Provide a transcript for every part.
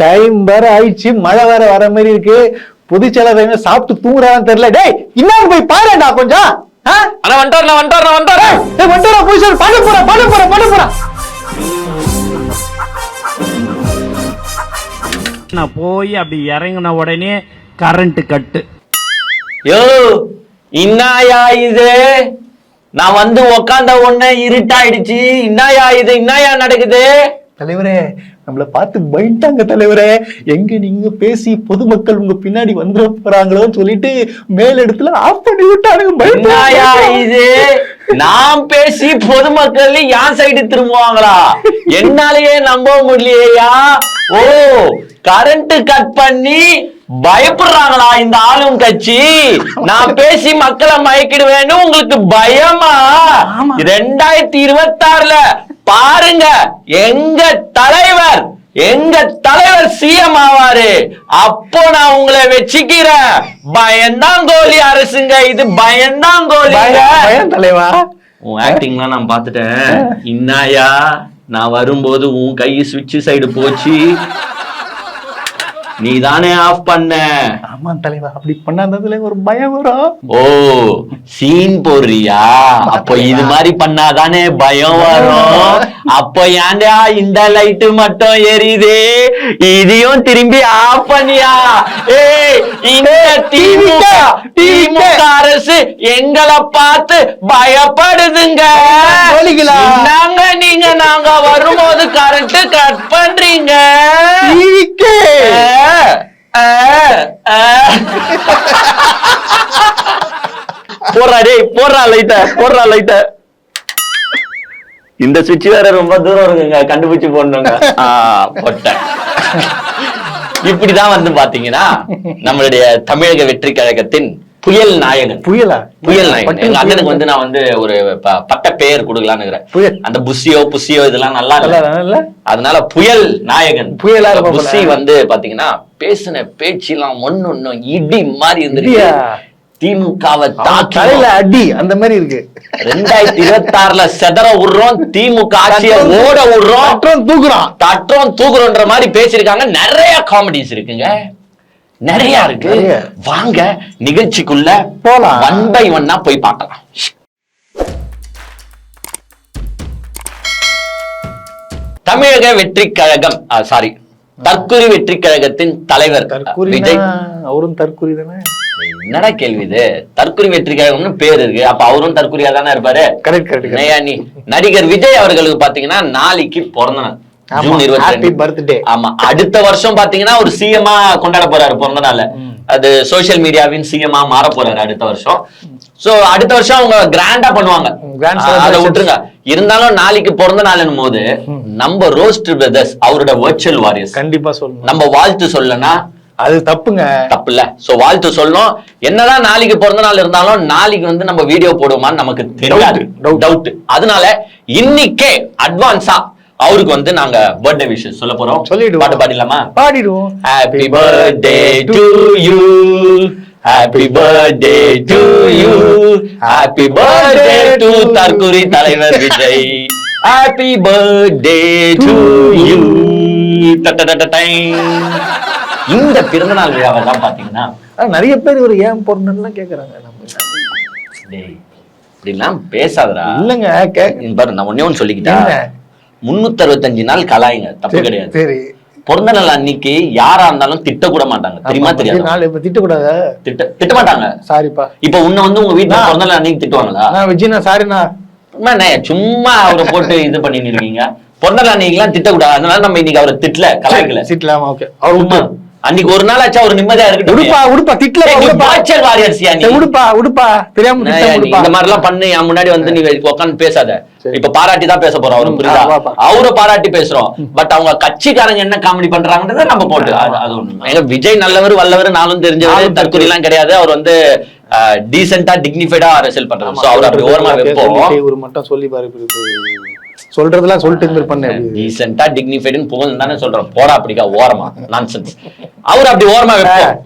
Time வேற ஆயிடுச்சு மழை வேற வர மாதிரி இருக்கு. புதுச்சேலை எங்க சாப்பிட்டு தூங்குறான்னு தெரியல. டேய் இன்னும் போய் பாருடா கொஞ்சம். ஆ? அண்ணா வந்துட்டார் நான் வந்துட்டார். நான் வந்துட்டார் டேய் வந்துடா போய் சொல்லு பண்ண போறேன் பண்ண போறேன் பண்ண போறேன் நான் போய் அப்படி இறங்கின உடனே கரண்ட் கட்டு யோ இன்னாயா இது? நான் வந்து உக்காந்த உடனே இருட்டாயிடுச்சு. இன்னாயா இது? இன்னாயா நடக்குது? தலைவரே நம்மள பார்த்து பயந்துட்டாங்க தலைவரே. எங்க நீங்க பேசி பொதுமக்கள் உங்க பின்னாடி வந்துட போறாங்களோன்னு சொல்லிட்டு மேல் இடத்துல ஆஃப் பண்ணி விட்டானுங்க. இது? நான் பேசி பொதுமக்கள் என் சைடு திரும்புவாங்களா? என்னாலயே நம்ப முடியலையா? ஓ கரண்ட் கட் பண்ணி பயப்படுறாங்களா இந்த ஆளும் கட்சி? நான் பேசி மக்களை மயக்கிடுவேன்னு உங்களுக்கு பயமா. ரெண்டாயிரத்தி இருபத்தி ஆறுல பாருங்க எங்க தலைவர் எங்க தலைவர் சிஎம் ஆவாரு. அப்போ நான் உங்களை வச்சுக்கிறேன். பயந்தாங்கோலி அரசுங்க இது பயந்தாங்கோலி தலைவா? உன் ஆக்டிங்லாம் நான் பார்த்துட்டேன். இன்னாயா நான் வரும்போது உன் கை சுவிட்ச் சைடு போச்சு. நீ தானே ஆஃப் பண்ண. ஆமா தலைவா அப்படி பண்ணாததுல ஒரு பயம் வரும். ஓ சீன் போடுறியா? அப்போ இது மாதிரி பண்ணாதானே பயம் வரும். அப்போ ஏன்டா இந்த லைட்டு மட்டும் எரியுது? இதையும் திரும்பி ஆஃப் பண்ணியா? ஏய் இந்த திமுக திமுக அரசு எங்களை பார்த்து பயப்படுதுங்க? நாங்க நீங்க? நாங்க வரும்போது கரண்ட் கட் பண்றீங்க. போடுறா டேய் போடுறா லைட்ட போடுறா லைட்ட இந்த சுவிட்ச் வேற ரொம்ப தூரம் இருக்குங்க கண்டுபிடிச்சு போடணுங்க. போட்டேன். இப்படிதான் வந்து பாத்தீங்கன்னா நம்மளுடைய தமிழக வெற்றி கழகத்தின் புயல் நாயகன். புயலா? புயல் நாயகன். எங்க அண்ணனுக்கு. வந்து நான் வந்து ஒரு பட்ட பெயர் கொடுக்கலான்னு புயல். அந்த புஷியோ புஷியோ இதெல்லாம் நல்லா இல்ல அதனால புயல் நாயகன். புயலா. புஷி வந்து பாத்தீங்கன்னா பேசின பேச்செல்லாம் ஒண்ணு இடி மாதிரி இருந்துருக்கு? திமுகவை தலையில அடி அந்த மாதிரி இருக்கு. ரெண்டாயிரத்தி இருபத்தி ஆறுல செதற விடுறோம் திமுக ஆட்சியை ஓட விடுறோம். அப்புறம் தூக்குறான் தட்டுறோம் தூக்குறோன்ற மாதிரி பேசியிருக்காங்க. நிறைய காமெடிஸ் இருக்குங்க. நிறைய இருக்கு. வாங்க நிகழ்ச்சிக்குள்ள போலாம். ஒன் பை ஒன்னா போய் பார்க்கலாம். தமிழக வெற்றி கழகம் சாரி தற்குறி வெற்றி கழகத்தின் தலைவர் விஜய். அவரும் தற்கூரி தானே? என்னடா கேள்வி இது? தற்குறி வெற்றி கழகம்னு பேர் இருக்கு. அப்ப அவரும் தற்குறியா தானே இருப்பாரு? கரெக்ட் கரெக்ட் நடிகர் விஜய் அவர்களுக்கு பாத்தீங்கன்னா நாளைக்கு பிறந்த நாள் ஆமா, ஜூன் இருபத்தி. ஆமா அடுத்த வருஷம் பாத்தீங்கன்னா ஒரு சிஎம்ஆ கொண்டாட போறாரு பிறந்த நாள் அது சோஷியல் மீடியாவின் சிஎம்ஆ மாற போறாரு அடுத்த வருஷம். சோ அடுத்த வருஷம் அவங்க கிராண்டா பண்ணுவாங்க. அதை. விட்டுருங்க. இருந்தாலும் நாளைக்கு பிறந்த நாள்னும் போது நம்ம ரோஸ்ட் பிரதர்ஸ் அவரோட வர்ச்சுவல் வாரியர்ஸ் கண்டிப்பா சொல்லணும். நம்ம வாழ்த்து சொல்லனா அது தப்புங்க. தப்பு இல்ல சோ வாழ்த்து சொல்லணும். என்னதான் நாளைக்கு பிறந்த நாள் இருந்தாலும் நாளைக்கு வந்து நம்ம வீடியோ போடுவோமான்னு நமக்கு தெரியாது. டவுட் அதனால இன்னைக்கே அட்வான்ஸா அவருக்கு வந்து நாங்க பர்த்டே விஷஸ் சொல்ல போறோம். சொல்லிடுவோம். பாட்டு பாடிடலாமா? பாடிடுவோம். Happy birthday to you happy birthday to you happy birthday to தற்குறி தலைவர் Vijay happy birthday to you இந்த பிறந்தநாள் விழாவை தான் பாத்தீங்கன்னா நிறைய பேர் இவர் ஏன் பிறந்தலாம் கேக்குறாங்க. நம்ம டேய், இப்படிலாம் பேசாதடா. இல்லங்க பாரு நான் ஒண்ணு என்ன? சொல்லிக்கிட்டேன் முன்னூத்தி நாள் கலாயுங்க தப்பு கிடையாது. சரி. பிறந்த நாள் அன்னைக்கு யாரா இருந்தாலும் திட்ட கூட மாட்டாங்க தெரியுமா தெரியாது? நாலு இப்ப திட்டக்கூடாது? திட்ட திட்ட மாட்டாங்க சாரிப்பா. இப்ப உன்னை வந்து உங்க வீட்டுல பிறந்த நாள் அன்னைக்கு திட்டுவாங்களா? நான் விஜய்னா சாரிண்ணா. சும்மா என்ன, சும்மா அவரை போட்டு இது பண்ணிட்டு இருக்கீங்க? பிறந்த நாள் அன்னைக்கு எல்லாம் திட்டக்கூடாது. அதனால நம்ம இன்னைக்கு அவரை திட்டல கலாய்க்கல. சீட்லாமா ஓகே. அவர் விட்டு அன்னைக்கு ஒரு நாள் ஆச்சா ஒரு நிம்மதியா உடுப்பா இருக்கட்டும் உடுப்பா திட்ல உடுப்பா. பாய்ச்சல் வாரியர்ஸியா நீ? உடுப்பா உடுப்பா. தெரியாம உடுப்பா. இந்த மாதிரி எல்லாம் பண்ணு என் முன்னாடி வந்து நீ உட்காந்து பேசாத. இப்ப பாராட்டி தான் பேச போறோம் அவரு ம், புரியுதா. அவரை பாராட்டி பேசுறோம். பட் அவங்க கட்சிக்காரங்க என்ன காமெடி பண்றாங்கன்றத நம்ம போட்டு அது எங்க விஜய் நல்லவர் வல்லவர் நானும் தெரிஞ்சவர் தற்கொலை எல்லாம் கிடையாது. அவர் வந்து டீசென்டா டிக்னிஃபைடா அரசியல் பண்றாரு சோ அவர் அப்படி ஓரமா வைப்போம். இவரு மட்டும் சொல்லி பாரு சொல்றதெல்லாம் சொல்லிட்டு அப்படி. டீசென்டா டிக்னிஃபைடுன்னு புகழ் தானே சொல்றோம் போடா அப்படிக்கா ஓரமா. நான்சென்ஸ் அவர் அப்படி ஓரமா வைப்போம்.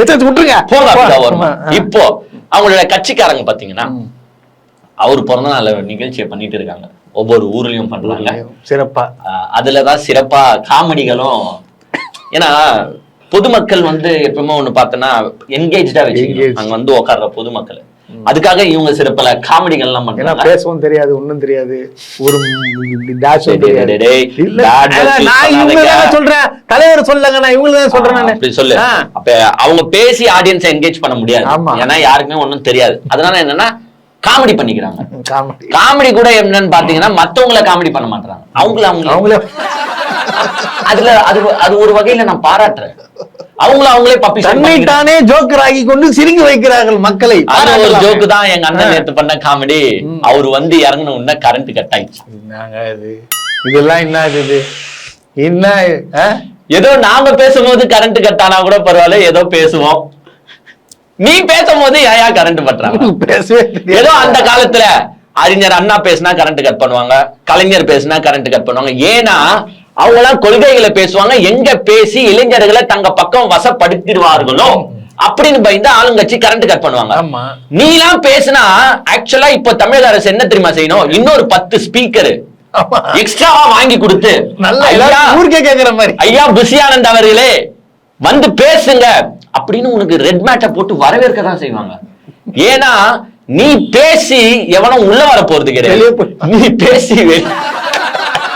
விட்டுருங்க. போடா அப்படிக்கா ஓரமா. இப்போ அவங்களோட கட்சிக்காரங்க பாத்தீங்கன்னா அவர் பிறந்த நாள் நிகழ்ச்சியை பண்ணிட்டு இருக்காங்க. ஒவ்வொரு ஊர்லயும் பண்றாங்க. சிறப்பா. அதுலதான் சிறப்பா காமெடிகளும் ஏன்னா பொதுமக்கள் வந்து எப்பவுமே ஒண்ணு பார்த்தோன்னா என்கேஜா வச்சு Engaged. அங்க வந்து உட்கார்ற பொதுமக்கள். அதுக்காக இவங்க சில பல காமெடிகள் எல்லாம் பேசவும் தெரியாது ஒண்ணும் தெரியாது. ஒரு நான். சொல்றேன். தலைவர் சொல்லுங்க நான் இவங்க தான் சொல்றேன் நானு. அப்படி சொல்லு. அப்ப அவங்க பேசி ஆடியன்ஸ் என்கேஜ் பண்ண முடியாது. ஏன்னா யாருக்குமே ஒண்ணும் தெரியாது. அதனால என்னன்னா காமெடி பண்ணிக்கிறாங்க. காமெடி. காமெடி கூட என்னன்னு பாத்தீங்கன்னா மத்தவங்கள காமெடி பண்ண மாட்டாங்க அவங்கள அவங்க அவங்களே அதுல அது அது ஒரு வகையில நான் பாராட்டுறேன். அவங்கள அவங்களே பப்பி தன்னை தானே ஜோக்கர் ஆகி கொண்டு சிரிக்க வைக்கிறார்கள் மக்களை. ஒரு. ஜோக்கு தான் எங்க அண்ணன் நேத்து பண்ண காமெடி அவர் வந்து இறங்கின உடனே கரண்ட் கட் ஆயிடுச்சு. என்னங்க இது? இதெல்லாம் என்ன இது என்ன? ஏதோ நாம பேசும்போது கரண்ட் கட் ஆனா கூட பரவாயில்ல ஏதோ பேசுவோம். நீ பேசும்போது ஏயா கரண்ட் பண்றாங்க பேசவே. ஏதோ அந்த காலத்துல அறிஞர் அண்ணா பேசினா கரண்ட் கட் பண்ணுவாங்க கலைஞர் பேசினா கரண்ட் கட் பண்ணுவாங்க. ஏன்னா அவங்க எல்லாம் கொள்கைகளை பேசுவாங்க. எங்க பேசி இளைஞர்களை தங்க பக்கம் வசப்படுத்திடுவார்களோ? அப்படின்னு பயந்து ஆளுங்கட்சி கரண்ட் கட் பண்ணுவாங்க. ஆமா. நீலாம் பேசினா ஆக்சுவலா இப்ப தமிழக அரசு என்ன தெரியுமா செய்யணும்? இன்னொரு பத்து ஸ்பீக்கர் எக்ஸ்ட்ராவா வாங்கி கொடுத்து நல்லா ஊருக்கே கேக்குற மாதிரி. ஐயா புஷியானந்த் அவர்களே வந்து பேசுங்க. அப்படின்னு உனக்கு ரெட் மேட்டை போட்டு வரவேற்க தான் செய்வாங்க. ஏன்னா நீ பேசி எவனும் உள்ள வர போறது கிடையாது நீ பேசி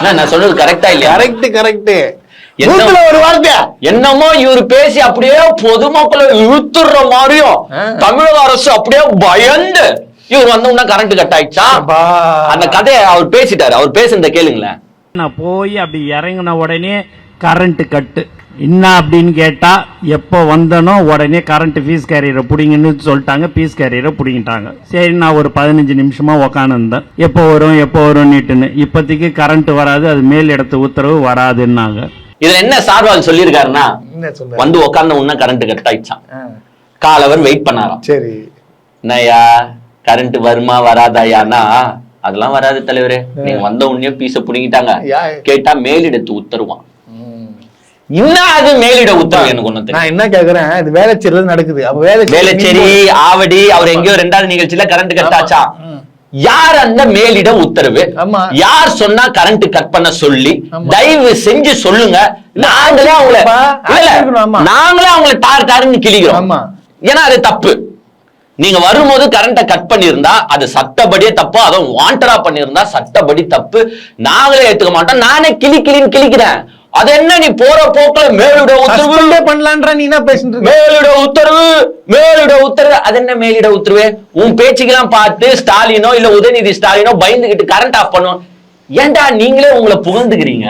நான் சொல்றது கரெக்டா இல்லையா? கரெக்ட் கரெக்ட் ஒரு வார்த்தை. என்னமோ இவர் பேசி அப்படியே பொதுமக்களை இழுத்துற மாதிரியும். தமிழக அரசு அப்படியே பயந்து இவர் வந்த உடனே கரண்ட் கட் ஆயிடுச்சா. அந்த கதையை அவர் பேசிட்டாரு. அவர் பேசுனத கேளுங்களேன். நான் போய் அப்படி இறங்கின உடனே கரண்ட் கட்டு என்ன அப்படின்னு கேட்டா எப்போ வந்தனோ உடனே கரண்ட் ஃபீஸ் கேரியரை பிடிங்கன்னு சொல்லிட்டாங்க ஃபீஸ் கேரியரை பிடிங்கிட்டாங்க. சரி நான் ஒரு பதினஞ்சு நிமிஷமா உக்காந்துருந்தேன். எப்போ வரும் எப்போ வரும் நீட்டுன்னு இப்போதைக்கு கரண்ட் வராது அது மேல் இடத்து உத்தரவு வராதுன்னாங்க. இதுல என்ன சார்வால் சொல்லியிருக்காருன்னா வந்து உட்கார்ந்த உடனே கரண்ட் கட் ஆயிடுச்சான் கால் அவர் வெயிட் பண்ணாராம். சரி. என்னய்யா கரண்ட் வருமா வராதாயான்னா அதெல்லாம் வராது தலைவரே. நீங்க வந்த உடனே பீஸ புடுங்கிட்டாங்க. கேட்டா மேலிடத்து உத்தரவான். என்ன அது மேலிட உத்தரவு எனக்கு ஒண்ணு நான் என்ன கேக்குறேன்? இது வேலைச்சேரியில் நடக்குது. அப்ப வேலைச்சேரி வேளச்சேரி ஆவடி அவர் எங்கேயோ ரெண்டாவது நிகழ்ச்சியில கரண்ட் கட் ஆச்சா? ம். யார் அந்த மேலிட உத்தரவு. யார் சொன்னா கரண்ட் கட் பண்ண சொல்லி. தயவு செஞ்சு சொல்லுங்க. நாங்களே அவங்கள நாங்களே அவங்கள தார் தாருன்னு கிளிக்கிறோம் ஆமா. ஏன்னா அது தப்பு. நீங்க வரும்போது கரண்ட கட் பண்ணியிருந்தா அது சட்டப்படியே தப்பு அதுவும் வாண்டடா பண்ணியிருந்தா சட்டப்படி தப்பு. நாங்களே ஏத்துக்க மாட்டோம். நானே கிளி கிளின்னு கிளிக்கிறேன். அது என்ன நீ போற போக்குல மேலிட உத்தரவு? பண்ணலான்ற நீ என்ன இருக்க? மேலிட உத்தரவு மேலிட உத்தரவு. அது என்ன மேலிட உத்தரவு? உன் பேச்சுக்கெல்லாம் பார்த்து ஸ்டாலினோ இல்ல உதயநிதி ஸ்டாலினோ பயந்துகிட்டு கரண்ட் ஆஃப் பண்ணும் ஏன்டா நீங்களே உங்களை புகழ்ந்துக்கிறீங்க?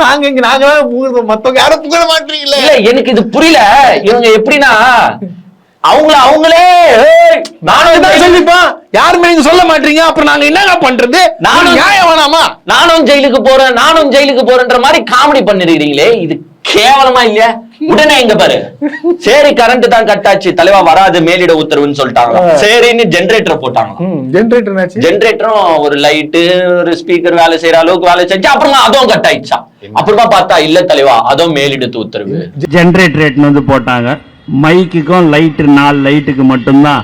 நாங்க இங்க நாங்க புகழ்றோம் மத்தவங்க யாரும் புகழ மாட்டீங்களே. இல்ல எனக்கு இது புரியல. இவங்க எப்படின்னா அவங்கள அவங்களே ஏய், நானும் தான் யாருமே நீங்க சொல்ல மாட்டீங்க. அப்புறம் நாங்க என்னங்க பண்றது? நானும் நியாயம் வேணாமா? நானும் ஜெயிலுக்கு போறேன் நானும் ஜெயிலுக்கு போறேன்ற மாதிரி காமெடி பண்ணிருக்கீங்களே இது கேவலமா இல்லையா? உடனே எங்க பாரு. சரி கரண்ட் தான் கட் ஆச்சு தலைவா வராது மேலிட உத்தரவுன்னு சொல்லிட்டாங்க. சரின்னு ஜெனரேட்டர் போட்டாங்க. ஜென்ரேட்டர் ஜெனரேட்டரும் ஒரு லைட்டு ஒரு ஸ்பீக்கர் வேலை செய்யற அளவுக்கு வேலை செஞ்சு அப்புறமா அதுவும் கட் ஆயிடுச்சா அப்புறமா பார்த்தா இல்ல தலைவா அதுவும் மேலிடத்து உத்தரவு. ஜென்ரேட்டர் வந்து போட்டாங்க. மைக்குக்கும் லைட்டு நாலு லைட்டுக்கு மட்டும்தான்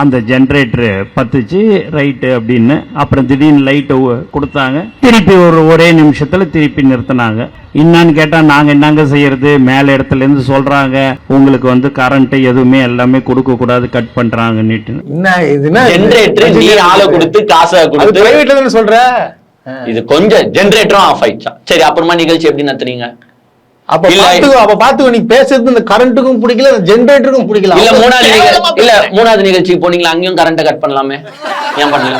அந்த ஜென்ரேட்டர் பத்துச்சு. ரைட்டு அப்படின்னு. அப்புறம் திடீர்னு லைட்டு கொடுத்தாங்க. திருப்பி ஒரு ஒரே நிமிஷத்துல திருப்பி நிறுத்தினாங்க. என்னன்னு கேட்டா நாங்க என்னங்க செய்யறது? மேல இடத்துல இருந்து சொல்றாங்க. உங்களுக்கு வந்து கரண்ட் எதுவுமே எல்லாமே கொடுக்க கூடாது கட் பண்றாங்கன்னுட்டு. என்ன இது என்ன ஜெனரேட்டர் நீ ஆளை கொடுத்து காசை அது கொடுத்து பிரைவேட்ல தானே சொல்ற? இது கொஞ்சம் ஜெனரேட்டரும் ஆஃப் ஆயிடுச்சா? சரி அப்புறமா நிகழ்ச்சி எப்படி நடத்துறீங்க? அப்ப. பாத்துக்கோ அப்ப பாத்துக்கோ நீ பேசுறது இந்த கரண்ட்டுக்கும் பிடிக்கல ஜெனரேட்டருக்கும் பிடிக்கல. இல்ல மூணாவது இல்ல மூணாவது நிகழ்ச்சிக்கு போனீங்களா? அங்கேயும் கரண்ட கட் பண்ணலாமே. ஏன் பண்ணல?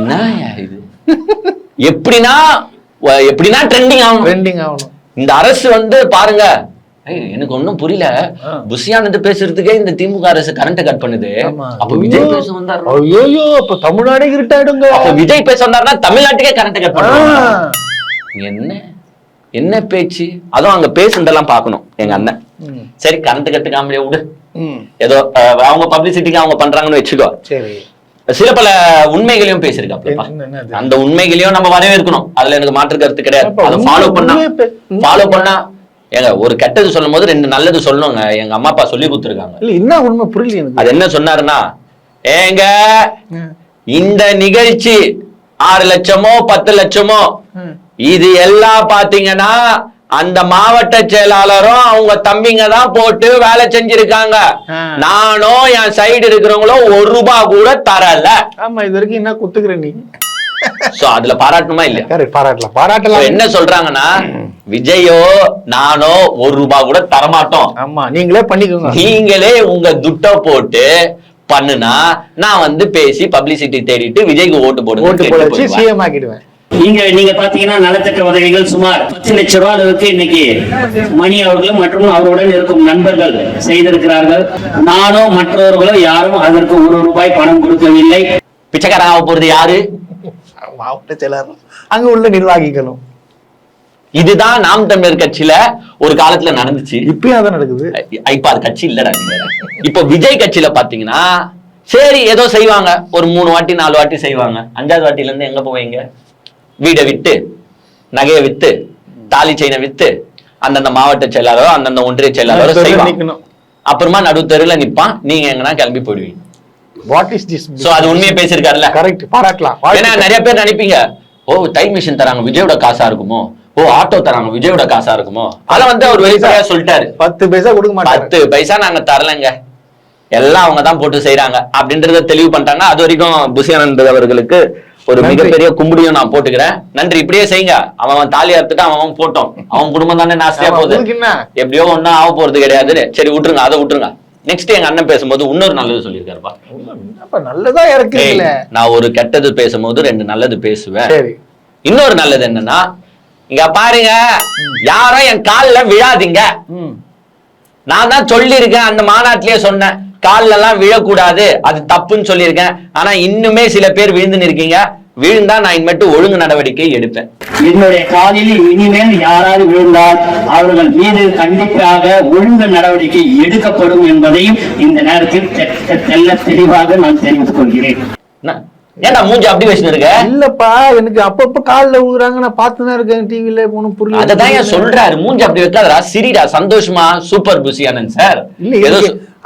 என்னய்யா இது? எப்படின்னா எப்படின்னா ட்ரெண்டிங் ஆகணும். ட்ரெண்டிங் ஆகணும். இந்த அரசு வந்து பாருங்க. எனக்கு ஒண்ணும் புரியல. புஷியானது பேசுறதுக்கே இந்த திமுக அரசு கரண்ட கட் பண்ணுது. அப்ப விஜய் பேச வந்தாரு ஐயோ அப்ப தமிழ்நாடே இருட்டாயிடுங்க. அப்ப விஜய் பேச வந்தாருன்னா தமிழ்நாட்டுக்கே கரண்ட் கட். பண்ணுவாங்க. என்ன? என்ன பேச்சு? அதுவும் அங்க பேசுனதெல்லாம் பார்க்கணும் எங்க அண்ணன். சரி கரண்ட் கட்டு காமெடியா விடு. ஏதோ அவங்க பப்ளிசிட்டிக்கு அவங்க பண்றாங்கன்னு வச்சுக்கோ. சில பல உண்மைகளையும் என்னது? அந்த உண்மைகளையும் நம்ம வரவேற்கணும். அதுல எனக்கு மாற்று கருத்து கிடையாது. அதை ஃபாலோ பண்ணா ஃபாலோ பண்ணா ஏங்க ஒரு கெட்டது சொல்லும் போது ரெண்டு நல்லது சொல்லணுங்க. எங்க அம்மா அப்பா சொல்லி கொடுத்துருக்காங்க. இல்ல என்ன உண்மை புரியல எனக்கு. அது என்ன சொன்னாருன்னா ஏங்க இந்த நிகழ்ச்சி ஆறு லட்சமோ பத்து லட்சமோ. இது எல்லாம் பாத்தீங்கன்னா அந்த மாவட்ட செயலாளரும் அவங்க தம்பிங்க தான் போட்டு வேலை செஞ்சிருக்காங்க. நானும் என் சைடு இருக்கிறவங்களும் ஒரு ரூபாய் கூட தரல. ஆமா இது வரைக்கும் என்ன குத்துக்கிற நீ? சோ அதுல பாராட்டணுமா கரெக்ட் பாராட்டலாம். பாராட்டலாம் என்ன சொல்றாங்கன்னா விஜயோ நானோ ஒரு ரூபாய் கூட தரமாட்டோம். ஆமா நீங்களே பண்ணிக்கோங்க. நீங்களே உங்க துட்ட போட்டு பண்ணுனா நான் வந்து பேசி பப்ளிசிட்டி தேடிட்டு விஜய்க்கு ஓட்டு போடுங்க ஓட்டு போட வச்சு சிஎம் ஆக்கிடுவேன். இங்க நீங்க பாத்தீங்கன்னா நலத்திட்ட உதவிகள் சுமார் பத்து லட்சம் ரூபாய் அளவுக்கு இன்னைக்கு மணி அவர்களும் மற்றும் அவருடன் இருக்கும் நண்பர்கள் செய்திருக்கிறார்கள். நானும் மற்றவர்களும் யாரும் அதற்கு ஒரு ரூபாய் பணம் கொடுக்கவில்லை. பிச்சைக்காரன் ஆக போறது யாரு? மாவட்ட செயலாளர் அங்க உள்ள நிர்வாகிகளும். இதுதான் நாம் தமிழர் கட்சியில ஒரு காலத்துல நடந்துச்சு. இப்பயும் அதான் நடக்குது இப்ப அது கட்சி இல்லடா. இப்ப விஜய் கட்சியில பாத்தீங்கன்னா சரி ஏதோ செய்வாங்க. ஒரு மூணு வாட்டி நாலு வாட்டி செய்வாங்க. அஞ்சாவது வாட்டில இருந்து எங்க போவீங்க? வீடை வித்து நகையை வித்து தாலி செயினை வித்து அந்தந்த மாவட்ட செயலாளரோ அந்தந்த ஒன்றிய செயலாளரோ செய்வாங்க. அப்புறமா நடுத்தெருல நிப்பான். நீங்க எங்கன்னா கிளம்பி போயிடுவீங்க. வாட் இஸ் திஸ் சோ அது உண்மையை பேசியிருக்காருல்ல. கரெக்ட் பாராட்டலாம். ஏன்னா நிறைய பேர் நினைப்பீங்க ஓ டைம் மிஷின் தராங்க விஜயோட காசா இருக்குமோ? ஓ ஆட்டோ தராங்க விஜயோட காசா இருக்குமோ? அதெல்லாம் வந்து அவர் வெளிப்படையா சொல்லிட்டாரு. பத்து பைசா கொடுக்க மாட்டாரு. பத்து பைசா நாங்க தரலங்க. எல்லாம் அவங்க தான் போட்டு செய்றாங்க. அப்படின்றத தெளிவு பண்ணிட்டாங்க. அது வரைக்கும் புசியானந்த் அவர்களுக்கு ஒரு. மிகப்பெரிய கும்பிடியும் நான் போட்டுக்கிறேன். நன்றி இப்படியே செய்யுங்க. அவன் தாலி அறுத்துட்டு அவன் அவன் போட்டோம். அவன் குடும்பம் தானே நாஸ்தியா போகுது? எப்படியோ ஒன்னும் ஆக போறது கிடையாது. சரி விட்டுருங்க அதை விட்டுருங்க. நெக்ஸ்ட் எங்க அண்ணன் பேசும்போது இன்னொரு நல்லது சொல்லியிருக்காருப்பா. நல்லதா ஏய், நான் ஒரு கெட்டது பேசும்போது ரெண்டு நல்லது பேசுவேன். இன்னொரு நல்லது என்னன்னா இங்க பாருங்க யாரும் என் கால்ல விழாதீங்க. நான் தான் சொல்லியிருக்கேன் அந்த மாநாட்டிலேயே சொன்னேன். கால்ல எல்லாம் விழக்கூடாது. அது தப்புன்னு சொல்லியிருக்கேன். ஆனா இன்னுமே சில பேர் விழுந்து இருக்கீங்க விழுந்தா நான் இனிமேட்டு ஒழுங்கு நடவடிக்கை எடுப்பேன். என்னுடைய காலில் இனிமேல் யாராவது விழுந்தால் அவர்கள் மீது கண்டிப்பாக ஒழுங்கு நடவடிக்கை எடுக்கப்படும் என்பதையும் இந்த நேரத்தில் தெ- தெள்ள தெளிவாக நான் தெரிவித்துக் கொள்கிறேன்? ஏன்டா மூஞ்சி அப்படி வச்சுன்னு இருக்க? இல்லப்பா எனக்கு அப்பப்ப கால்ல ஊதுறாங்க. நான் பார்த்துதான் இருக்கேன் டிவில ஒண்ணும் புரியல. அததான் ஏன் சொல்றாரு? மூஞ்சி அப்படி வைக்காதடா சிரிடா சந்தோஷமா? சூப்பர் புசியானந்த் சார். இல்ல ஏதோ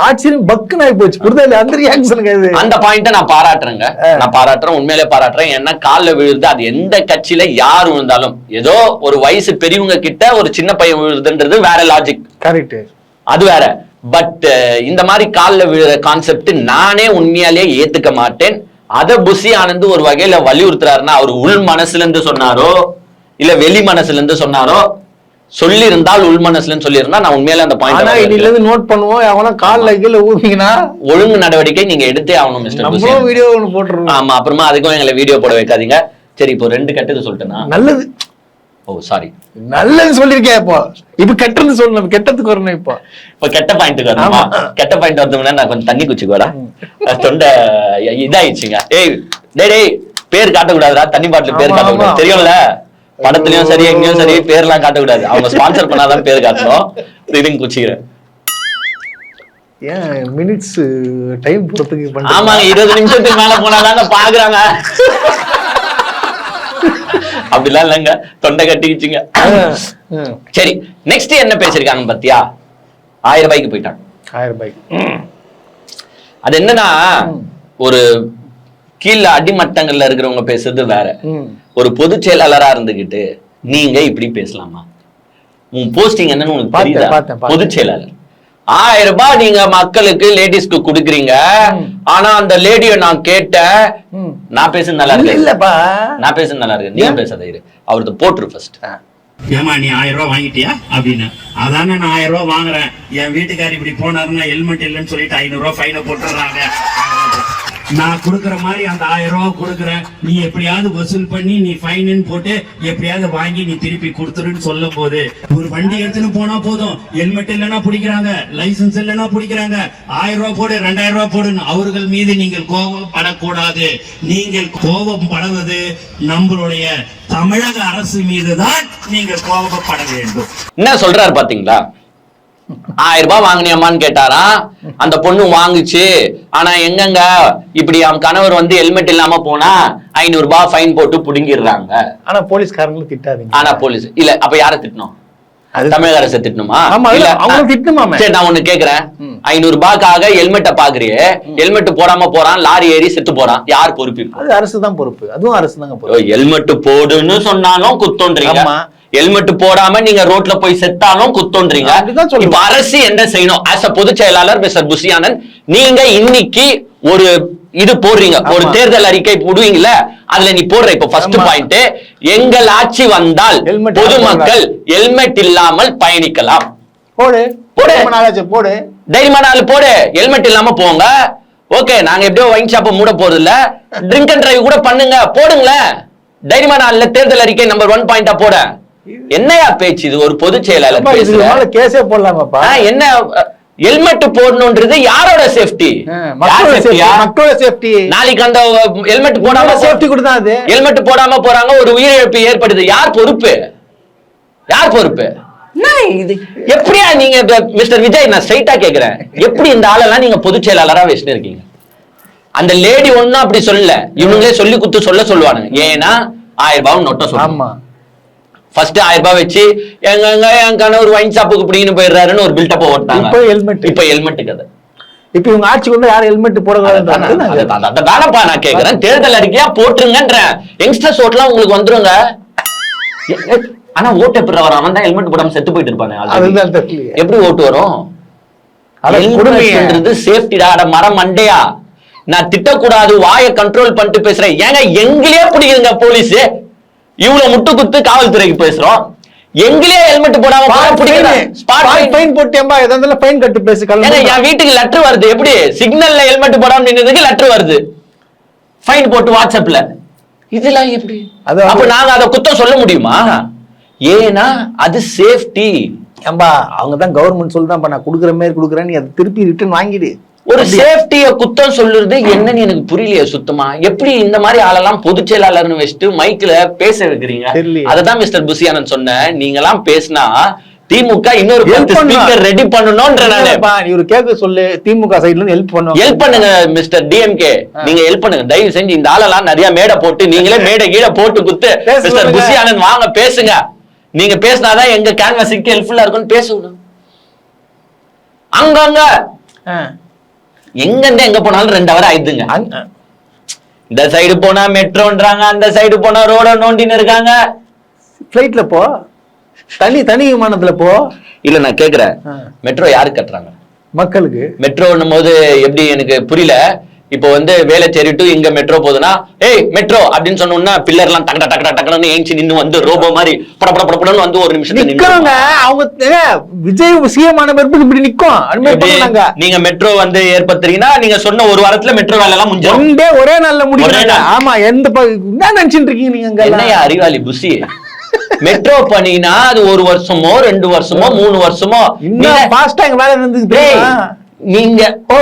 ஆச்சரியம் பக்குன்னு ஆகி போச்சு. புரிதா இல்ல அந்த ரியாக்ஷனுக்கு அது அந்த பாயிண்ட நான் பாராட்டுறேங்க. நான் பாராட்டுறேன் உண்மையிலே பாராட்டுறேன். ஏன்னா கால்ல விழுது அது எந்த கட்சியில யார் விழுந்தாலும் ஏதோ ஒரு வயசு பெரியவங்க கிட்ட ஒரு சின்ன பையன் விழுதுன்றது வேற லாஜிக் கரெக்ட் அது வேற. பட் இந்த மாதிரி கால்ல விழுற கான்செப்ட் நானே உண்மையாலே ஏத்துக்க மாட்டேன். அத புசி ஆனந்த் ஒரு வகையில வலியுறுத்துறாருன்னா அவர் உள் மனசுல இருந்து சொன்னாரோ இல்ல வெளி மனசுல இருந்து சொன்னாரோ சொல்லி இருந்தால் உள் மனசுல இருந்து சொல்லியிருந்தா நான் உண்மையில அந்த பாயிண்ட் இருந்து நோட் பண்ணுவோம் அவனா கால்ல கீழ ஊதிங்கன்னா ஒழுங்கு நடவடிக்கை நீங்க எடுத்தே ஆகணும் மிஸ்டர் வீடியோ ஒண்ணு போட்டுருவோம். ஆமா அப்புறமா அதுக்கும் எங்களை வீடியோ போட வைக்காதீங்க. சரி இப்போ ரெண்டு கெட்டது சொல்லிட்டேனா? நல்லது. ஓ சாரி நல்லது சொல்லிருக்கேன் இப்போ. இப்ப கெட்டது சொல்லணும். கெட்டதுக்கு வரணும் இப்போ. இப்ப கெட்ட பாயிண்ட்டுக்கு வரணுமா. கெட்ட பாயிண்ட் வரதுக்கு நான் கொஞ்சம் தண்ணி குச்சிக்கோடா தொண்டை இதாயிடுச்சுங்க. ஏய் டேய் டேய் பேர் காட்டக்கூடாதுடா. தண்ணி பாட்டில் பேர் காட்டக்கூடாது. தெரியும்ல? படத்துலயும் சரி எங்கேயும் சரி பேர்லாம் காட்டக்கூடாது. அவங்க ஸ்பான்சர் பண்ணாதான் பேர் காட்டணும். இதுங்க குச்சிக்கிறேன். ஏன் மினிட்ஸ் டைம் போறதுக்கு? ஆமாங்க இருபது நிமிஷத்துக்கு மேல போனாதாங்க பாக்குறாங்க. அப்படிலாம் இல்லைங்க. தொண்டை கட்டிக்கிச்சுங்க. சரி நெக்ஸ்ட் என்ன பேசிருக்காங்க பாத்தியா ஆயிரம் ரூபாய்க்கு போயிட்டாங்க ஆயிரம் ரூபாய் அது என்னன்னா ஒரு கீழ அடிமட்டங்கள்ல இருக்கிறவங்க பேசுறது வேற. ஒரு பொதுச் செயலாளரா இருந்துகிட்டு நீங்க இப்படி பேசலாமா? உன் போஸ்டிங் என்னன்னு உனக்கு பார்த்தேன், பார்த்தேன். பொதுச் செயலாளர். ஆயிரம் ரூபாய் நீங்க மக்களுக்கு லேடிஸ்க்கு கொடுக்குறீங்க. ஆனா அந்த லேடிய நான் கேட்டேன். நான் பேசுறது நல்லா இருக்கு. இல்லப்பா. நான் பேசுறது நல்லா இருக்கு. நீங்க பேசாத இரு. அவர்த போட்டுரு ஃபர்ஸ்ட் ஏமா நீ ஆயிரம் ரூபாய் வாங்கிட்டியா? அப்படின்னு. அதானே நான் ஆயிரம் ரூபாய் வாங்குறேன். என் வீட்டுக்காரர் இப்படி போனாருன்னா ஹெல்மெட் இல்லைன்னு சொல்லிட்டு ஐநூறு ரூபாய் ஃபைனை போட்டுறாங்க. நான் கொடுக்குற மாதிரி அந்த ஆயிரம் ரூபாய் கொடுக்குறேன். நீ எப்படியாவது வசூல் பண்ணி நீ ஃபைன் போட்டு எப்படியாவது வாங்கி நீ திருப்பி கொடுத்துருன்னு சொல்லும் போது ஒரு வண்டி எடுத்துன்னு போனா போதும். ஹெல்மெட் இல்லைன்னா பிடிக்கிறாங்க லைசென்ஸ் இல்லைன்னா பிடிக்கிறாங்க. ஆயிரம் ரூபாய் போடு ரெண்டாயிரம் ரூபா போடுன்னு அவர்கள் மீது நீங்கள் கோபப்படக்கூடாது. நீங்கள் கோபப்படுவது நம்மளுடைய தமிழக அரசு மீதுதான் நீங்கள் கோபப்பட வேண்டும். என்ன சொல்றாரு பாத்தீங்களா? ஆயிரம் ரூபாய் வாங்கினியம்மான்னு கேட்டாரா அந்த பொண்ணு வாங்குச்சு. ஆனா எங்கங்க? இப்படி அவன் கணவர் வந்து ஹெல்மெட் இல்லாம போனா ஐநூறு ரூபாய் ஃபைன் போட்டு புடுங்கிடுறாங்க. ஆனா போலீஸ்காரங்களும் திட்டாதீங்க. ஆனா போலீஸ் இல்ல அப்ப யார திட்டணும்? அது- தமிழக அரசை திட்டணுமா. சரி நான் ஒண்ணு கேக்குறேன். ஐநூறு ரூபாய்க்காக ஹெல்மெட்டை பாக்குறியே. ஹெல்மெட் போடாம போறான் லாரி ஏறி செத்து போறான். யார் பொறுப்பு அது அரசு தான் பொறுப்பு. அதுவும் அரசு தாங்க பொறுப்பு. ஹெல்மெட் போடுன்னு சொன்னாலும் குத்தோன்றீங்க. ஹெல்மெட் போடாம நீங்க ரோட்ல போய் செத்தாலும் குத்தோன்றீங்க. இப்ப அரசு என்ன செய்யணும்? ஆஸ் அ பொதுச் செயலாளர் மிஸ்டர் புசியானந்த் நீங்க இன்னைக்கு ஒரு இது போடுறீங்க. ஒரு. தேர்தல் அறிக்கை போடுவீங்கல்ல அதுல நீ போடுற. இப்ப ஃபர்ஸ்ட். பாயிண்ட் எங்கள் ஆட்சி வந்தால் பொதுமக்கள் ஹெல்மெட் இல்லாமல் பயணிக்கலாம். போடு. போடு. தைரியமா நாலு போடு. ஹெல்மெட் இல்லாம போங்க. ஓகே நாங்க எப்படியோ வைன் ஷாப்பை மூட போறது இல்ல ட்ரிங்க் அண்ட் டிரைவ் கூட பண்ணுங்க. போடுங்களேன். தைரியமா நாள்ல தேர்தல் அறிக்கை நம்பர் ஒன் பாயிண்டா போட. என்னையா பேச்சு? இது ஒரு பொதுச் செயலாளர் கேஸே போடலாமாப்பா? என்ன ஹெல்மெட் போடணும்ன்றது யாரோட சேஃப்டி மக்களோட சேஃப்டி நாளைக்கு அந்த ஹெல்மெட் போடாம சேஃப்டி கூட தான் அது. ஹெல்மெட் போடாம போறாங்க ஒரு உயிரிழப்பு ஏற்படுது. யார் பொறுப்பு? யார் பொறுப்பு? இது? எப்படியா நீங்க மிஸ்டர் விஜய் நான் ஸ்ட்ரைட்டா கேக்குறேன். எப்படி இந்த ஆளெல்லாம் நீங்க பொதுச் செயலாளரா வச்சுட்டு இருக்கீங்க? அந்த லேடி ஒண்ணும் அப்படி சொல்லல. இவங்களே சொல்லி குத்து சொல்ல சொல்லுவானுங்க. ஏன்னா ஆயிரம் ரூபாய் நொட்ட சொல்லுவாங்க ஆமா. ஃபர்ஸ்ட் ஆயிரம் ரூபாய் வச்சு எங்க எங்க என் கணவர் வைன் ஷாப்புக்கு பிடிக்கின்னு போயிடுறாருன்னு ஒரு பில்டப் ஓட்டாங்க இப்போ helmet. இப்ப ஹெல்மெட் கதை இப்ப இவங்க ஆட்சிக்கு வந்து யாரும் ஹெல்மெட் போடக்கூடாது தானப்பா நான் கேக்குறேன். தேர்தல் அறிக்கையா போட்டுருங்கன்றேன். யங்ஸ்டர்ஸ் ஓட்லாம் உங்களுக்கு வந்துருங்க. ஆனா ஓட்டு எப்படி வரும் அவன் தான் ஹெல்மெட் போடாம செத்து போயிட்டு இருப்பானே எப்படி ஓட்டு வரும். ஹெல்மெட்ன்றது சேஃப்டிடா அட மரம் மண்டையா? நான் திட்டக்கூடாது வாயை கண்ட்ரோல் பண்ணிட்டு பேசுறேன். ஏங்க எங்களே பிடிக்குதுங்க போலீஸ் இவ்வளவு முட்டு குத்து காவல்துறைக்கு பேசுறோம். எங்களே ஹெல்மெட் போடாம. ஃபைன் போட்டேன்பா எதா இருந்தாலும் ஃபைன் கட்டு பேசி என் வீட்டுக்கு லெட்டர் வருது. எப்படி? சிக்னல்ல ஹெல்மெட் போடாம நின்னதுக்கு லெட்டர் வருது. ஃபைன் போட்டு வாட்ஸ்அப்ல இதெல்லாம் எப்படி? அப்ப நாங்க அத குத்தம் சொல்ல முடியுமா? ஏன்னா அது சேஃப்டி ஏம்பா அவங்க தான் கவர்மெண்ட் சொல்லி தான் நான் கொடுக்குற மாதிரி கொடுக்குறேன் நீ அதை திருப்பி ரிட்டர்ன் வாங்கிடு. ஒரு சேஃப்டிய குத்தம் சொல்லுறது என்னன்னு எனக்கு புரியலையே சுத்தமா. எப்படி இந்த மாதிரி ஆளெல்லாம் பொதுச் செயலாளர்னு வச்சுட்டு மைக்ல பேச வைக்கிறீங்க. அததான் மிஸ்டர் புசியானந்த் சொன்னேன். நீங்க எல்லாம் பேசினா திமுக இன்னொரு ரெடி பண்ணணும்ன்ற நானு ஒரு கேட்க சொல்லு. திமுக சைடுல இருந்து ஹெல்ப் பண்ணுவாங்க ஹெல்ப் பண்ணுங்க மிஸ்டர் டிஎம்கே நீங்க ஹெல்ப் பண்ணுங்க. தயவு செஞ்சு இந்த ஆளெல்லாம் நிறைய மேடை போட்டு நீங்களே மேடை கீழே போட்டு குத்து. மிஸ்டர். புசி ஆனந்த் வாங்க பேசுங்க. நீங்க பேசினாதான் எங்க கேன்வாசிக்கு ஹெல்ப்ஃபுல்லா இருக்கும்னு பேசணும் அங்கங்க. ஆ. எங்க போனாலும் ரெண்டு ஹவர் ஆயிடுதுங்க. இந்த சைடு போனா மெட்ரோன்றாங்க அந்த சைடு போனா ரோட நோண்டின்னு இருக்காங்க. ஃபிளைட்ல போ. தனி தனி விமானத்துல போ. இல்ல நான் கேக்குறேன். மெட்ரோ யாருக்கு கட்டுறாங்க? மக்களுக்கு. மெட்ரோன்னும் போது எப்படி எனக்கு புரியல. இப்போ வந்து வேலைச்சேரி டு இங்க மெட்ரோ போகுதுன்னா ஏய் மெட்ரோ அப்படின்னு சொன்னோம்னா பில்லர் எல்லாம் டக்கட டக்கட டக்கடன்னு ஏஞ்சி நின்னு வந்து ரோபோ மாதிரி பட பட படன்னு வந்து ஒரு நிமிஷத்துல நிக்கிறவங்க நின்னு அவங்க விஜய் சிஎம் ஆன பிறகு இப்படி நிக்கும். நீங்க மெட்ரோ வந்து ஏற்படுத்துறீங்கன்னா நீங்க சொன்ன ஒரு வாரத்துல மெட்ரோ வேலை எல்லாம் முடிஞ்சிடும் ஒரே நாள்ல நாள். ஆமா எந்த என்ன நினைச்சிட்டு இருக்கீங்க நீங்க? என்னையா அறிவாளி புசி? மெட்ரோ பண்ணினா அது ஒரு வருஷமோ ரெண்டு வருஷமோ மூணு வருஷமோ? இன்னும் ஃபாஸ்டா எங்க வேலை தெரியுமா? நீங்க ஓ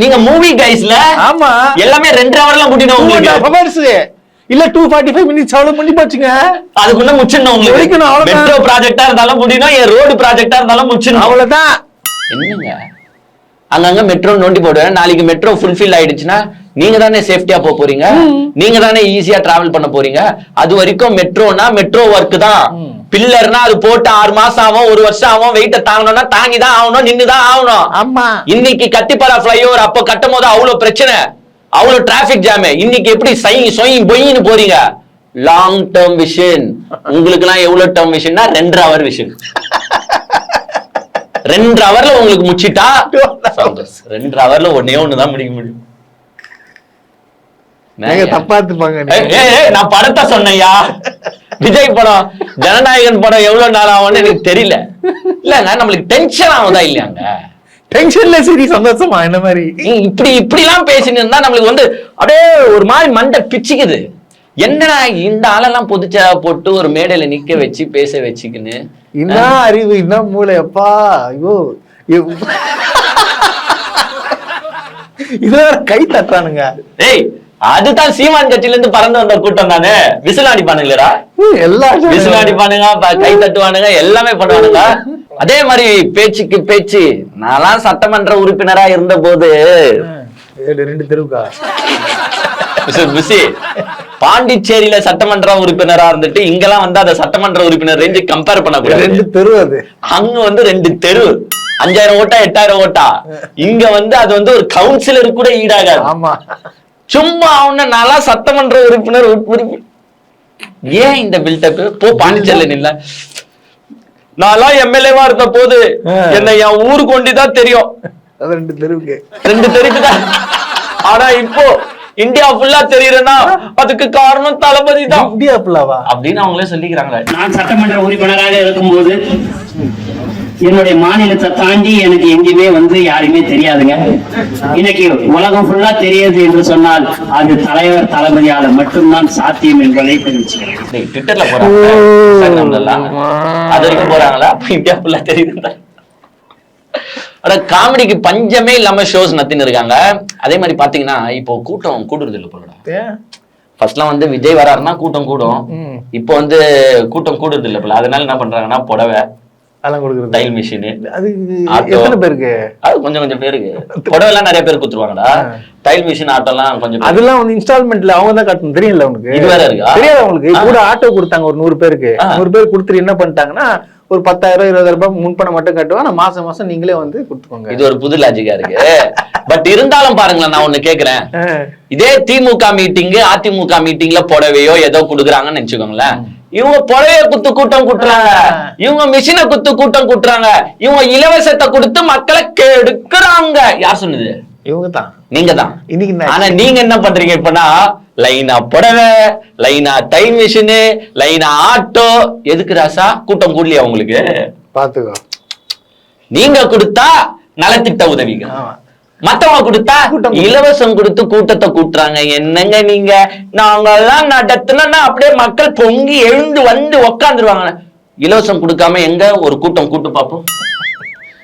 நீங்க மூவி கைஸ்ல ஆமா. எல்லாமே ரெண்டு ஹவர்ல முடியணும் Two and உங்களுக்கு. இல்ல டூ ஃபார்ட்டி ஃபைவ் மினிட்ஸ் அவ்வளவு பண்ணி போச்சுங்க. அதுக்குள்ள முச்சிடணும் உங்களுக்கு. முடிக்கணும். மெட்ரோ ப்ராஜெக்டா இருந்தாலும் முடியணும் என் ரோடு ப்ராஜெக்டா இருந்தாலும் முச்சிடணும் அவ்வளவுதான். என்னங்க? அங்கங்க மெட்ரோ நோண்டி போடுவேன். நாளைக்கு மெட்ரோ ஃபுல்ஃபில் ஆயிடுச்சுன்னா நீங்க தானே சேஃப்டியா போக போறீங்க? நீங்க தானே ஈஸியா டிராவல் பண்ண போறீங்க? அது வரைக்கும் மெட்ரோனா மெட்ரோ ஒர்க் தான். பில்லர்னா அது போட்டு ஆறு மாசம் ஆகும் ஒரு வருஷம் ஆகும் வெயிட்ட தாங்கணும்னா தாங்கி தான் ஆகணும் நின்னு தான் ஆகணும். ஆமா. இன்னைக்கு கத்திப்பாரா ஃபிளைஓவர் அப்போ கட்டும் போது அவ்வளவு பிரச்சனை. அவ்வளவு டிராபிக் ஜாம் இன்னைக்கு எப்படி சை சொய் பொய்ன்னு போறீங்க? லாங் டேர்ம் விஷன் உங்களுக்கு எல்லாம் எவ்வளவு டேர்ம் விஷன்னா ரெண்டரை ஹவர் விஷன் ரெண்டு ஹவர்ல உங்களுக்கு முடிச்சிட்டா? ரெண்டு ஹவர்ல ஒன்னே ஒண்ணுதான் முடிக்க முடியும். நான் படத்தை சொன்னையா விஜய் படம் ஜனநாயகன் படம் எவ்வளவு நாள் ஆகும்னு எனக்கு தெரியல. இல்லங்க நம்மளுக்கு டென்ஷன் ஆகுதா இல்லையாங்க? டென்ஷன்ல சரி சந்தோஷமா? என்ன மாதிரி? இப்படி இப்படி எல்லாம் இருந்தா நம்மளுக்கு வந்து அப்படியே ஒரு மாதிரி மண்டை பிச்சுக்குது. என்னடா இந்த ஆளெல்லாம் பொதுச்சா போட்டு ஒரு மேடையில நிக்க வச்சு பேச வச்சுக்கின்னு? என்ன அறிவு என்ன மூளை? அப்பா ஐயோ ஐயோ. இது வேற கை தட்டுறானுங்க. ஏய் அதுதான் சீமான் கட்சியில இருந்து பறந்து வந்த கூட்டம் தானே? விசில் அடிப்பானுங்களா ஹம், எல்லா விசில் அடிப்பானுங்க கை தட்டுவானுங்க எல்லாமே பண்ணுவானுங்க அதே மாதிரி பேச்சுக்கு பேச்சு நான்லாம் சட்டமன்ற உறுப்பினரா இருந்த போது ஏழு, ரெண்டு தெருவுக்கா? பாண்டிச்சேரியில சட்டமன்ற உறுப்பினரா இருந்துட்டு இங்கெல்லாம் வந்து அதை சட்டமன்ற உறுப்பினர் ரேஞ்சு கம்பேர் பண்ணக்கூடாது. ரெண்டு தெரு அது. அங்க வந்து ரெண்டு தெரு. அஞ்சாயிரம் ஓட்டா எட்டாயிரம் ஓட்டா. இங்க வந்து அது வந்து ஒரு கவுன்சிலர் கூட ஈடாகாது. ஆமா. சும்மா அவன நல்லா சட்டமன்ற உறுப்பினர் உறுப்பி- ஏன் இந்த பில்டப் போ பாண்டிச்சேரியில நில்ல. நான்லாம் எம்எல்ஏவா இருந்த போது. என்னை என் ஊருக்கு கொண்டுதான் தெரியும். அது ரெண்டு தெருவுக்கு. ரெண்டு தெரியுதுதான் ஆனா இப்போ இந்தியா ஃபுல்லா தெரியுறேன்னா அதுக்கு காரணம் தளபதி தான். இந்தியா புல்லாவா அப்படின்னு அவங்களே சொல்லிக்கிறாங்களே நான் சட்டமன்ற உறுப்பினராக இருக்கும்போது என்னுடைய மாநிலத்தை தாண்டி எனக்கு எங்கேயுமே வந்து யாருமே தெரியாதுங்க. இன்னைக்கு உலகம் ஃபுல்லா தெரியுது என்று சொன்னால் அது தலைவர் தளபதியால மட்டும்தான் சாத்தியம் என்பதை தெரிவிச்சுக்கிறேன். டேய், ட்விட்டர்ல போறாங்க இன்ஸ்டாகிராம்ல எல்லாம் அது வரைக்கும் போறாங்களா? இந்தியா ஃபுல்லா தெரியுது அட காமெடிக்கு பஞ்சமே இல்லாம ஷோஸ் நத்தின்னு இருக்காங்க. அதே மாதிரி பாத்தீங்கன்னா இப்போ கூட்டம் கூடுறது இல்ல போலடா. ஏன்? ஃபர்ஸ்ட்லாம் வந்து விஜய் வராருன்னா கூட்டம் கூடும். இப்போ வந்து கூட்டம் கூடுறது இல்ல போல. அதனால என்ன பண்றாங்கன்னா புடவை அதெல்லாம் கொடுக்குறது தையல் மிஷின் அது. எத்தனை பேருக்கு? அது கொஞ்சம் கொஞ்சம் பேருக்கு. புடவை எல்லாம் நிறைய பேர் குத்துருவாங்கடா தையல் மிஷின் ஆட்டோலாம் கொஞ்சம். அதெல்லாம் வந்து இன்ஸ்டால்மெண்ட்ல அவங்க தான் கட்டணும். தெரியல உனக்கு இது வேற இருக்கா? தெரியாது அவங்களுக்கு. கூட ஆட்டோ கொடுத்தாங்க ஒரு நூறு பேருக்கு. நூறு பேர் கொடுத்துட்டு என்ன பண்ணிட்டாங்கன்னா ஒரு பத்தாயிரம் இருபதாயிரம் ரூபாய் முன்பணம் மட்டும் கட்டுவா நான் மாசம் மாசம் நீங்களே வந்து கொடுத்துக்கோங்க. இது ஒரு புது லாஜிக்கா இருக்கு. பட் இருந்தாலும் பாருங்களேன் நான் ஒண்ணு கேக்குறேன். இதே திமுக மீட்டிங் அதிமுக மீட்டிங்ல புடவையோ ஏதோ குடுக்குறாங்கன்னு நினைச்சுக்கோங்களேன். இவங்க புடவைய குத்து கூட்டம் கூட்டுறாங்க. இவங்க மிஷினை குத்து கூட்டம் கூட்டுறாங்க. இவங்க இலவசத்தை கொடுத்து மக்களை கெடுக்குறாங்க. யார் சொன்னது? இவங்க தான் நீங்க தான் இன்னைக்கு ஆனா நீங்க என்ன பண்றீங்க இப்பனா? லைனா புடவை லைனா டைம் மிஷினு லைனா ஆட்டோ எதுக்கு ராசா? கூட்டம் கூடலையா உங்களுக்கு? பாத்துக்கோ. நீங்க கொடுத்தா நலத்திட்ட உதவிங்க ஆமா. மத்தவங்க கொடுத்தா இலவசம் கொடுத்து கூட்டத்தை கூட்டுறாங்க. என்னங்க நீங்க? நாங்கெல்லாம் நடத்தினா அப்படியே மக்கள் பொங்கி எழுந்து வந்து உக்காந்துருவாங்க. இலவசம் கொடுக்காம எங்க ஒரு கூட்டம் கூட்டு பார்ப்போம்?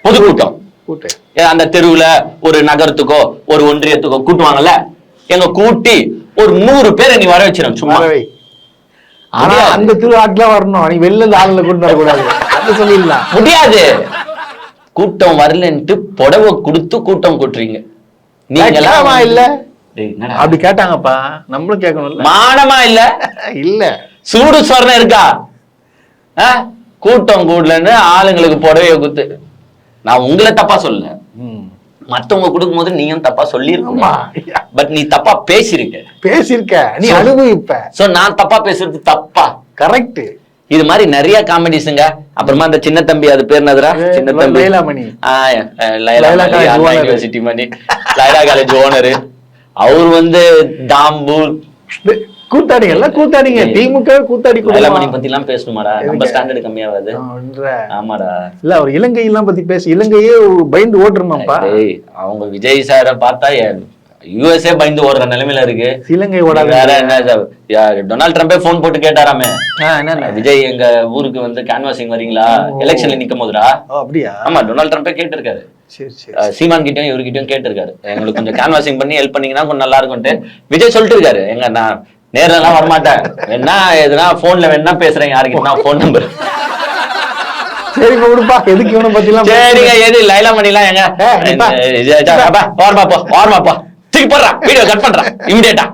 பொதுக்கூட்டம். கூட்டு அந்த தெருவுல ஒரு நகரத்துக்கோ ஒரு ஒன்றியத்துக்கோ கூட்டுவாங்கல்ல? எங்க கூட்டி ஒரு நூறு பேரை நீ வர வச்சிடும் சும்மா. ஆனா. அந்த திருவாட்டுல வரணும். நீ வெளில ஆளுல கொண்டு வரக்கூடாது. முடியாது. கூட்டம் வரலன்ட்டு புடவை கொடுத்து கூட்டம் கூட்டுறீங்க. கேட்கலாமா இல்ல? அப்படி கேட்டாங்கப்பா. நம்மளும் கேட்கணும்ல. மானமா இல்ல? இல்ல. சூடு சொரணம் இருக்கா? கூட்டம் கூடலன்னு ஆளுங்களுக்கு புடவைய குத்து நான் உங்களை தப்பா சொல்லல ம். மத்தவங்க கொடுக்கும்போது நீயும் தப்பா ஆமா. சொல்லிருக்க பட் நீ தப்பா பேசியிருக்க. பேசியிருக்க. நீ அனுபவிப்ப. சோ நான் தப்பா பேசுறது தப்பா? கரெக்ட் இது மாதிரி நிறைய காமெடிஸுங்க அப்புறமா அந்த சின்ன தம்பி அது பேர் ஏ, சின்ன தம்பி. University Mani. Laila college owner. அவர் வந்து தாம்பு. கூத்தாடிங்க எல்லாம் கூத்தாடிங்க. திமுக கூத்தாடி கூட பத்தி எல்லாம் பேசணுமாடா? நம்ம? ஸ்டாண்டர்ட் கம்மியாவது ஆமாடா. இல்ல அவர் இலங்கை எல்லாம் பத்தி பேசி. இலங்கையே பயந்து ஓட்டுருமாப்பா அவங்க விஜய் சார பார்த்தா யூஎஸ்ஏ பயந்து ஓடுற நிலைமையில இருக்கு இலங்கை ஓடாத வேற என்ன டொனால்ட் ட்ரம்பே போன் போட்டு கேட்டாராமே? விஜய் எங்க ஊருக்கு வந்து கேன்வாசிங் வரீங்களா. எலெக்ஷன்ல நிக்கும் போதுடா அப்படியா ஆமா டொனால்ட் ட்ரம்பே கேட்டிருக்காரு சீமான் கிட்டயும் இவர்கிட்டயும் கேட்டிருக்காரு எங்களுக்கு கொஞ்சம் கேன்வாசிங் பண்ணி ஹெல்ப் பண்ணீங்கன்னா கொஞ்சம் நல்லா இருக்கும்ட்டு விஜய் சொல்லிட்டு இருக்காரு எங்க நான் நேர்ல எல்லாம் வரமாட்டேன் வேணா எதுனா போன்ல வேணா பேசுறேன் யாருக்கிட்ட போன் நம்பர் சரி விடுப்பா எதுக்கு இவனை பத்தி சரிங்க எது லைலா மணிலாம் எங்க ஏய், நிப்பா. தூக்கி போடுறான் வீடியோ கட் பண்றான் இமிடியேட்டா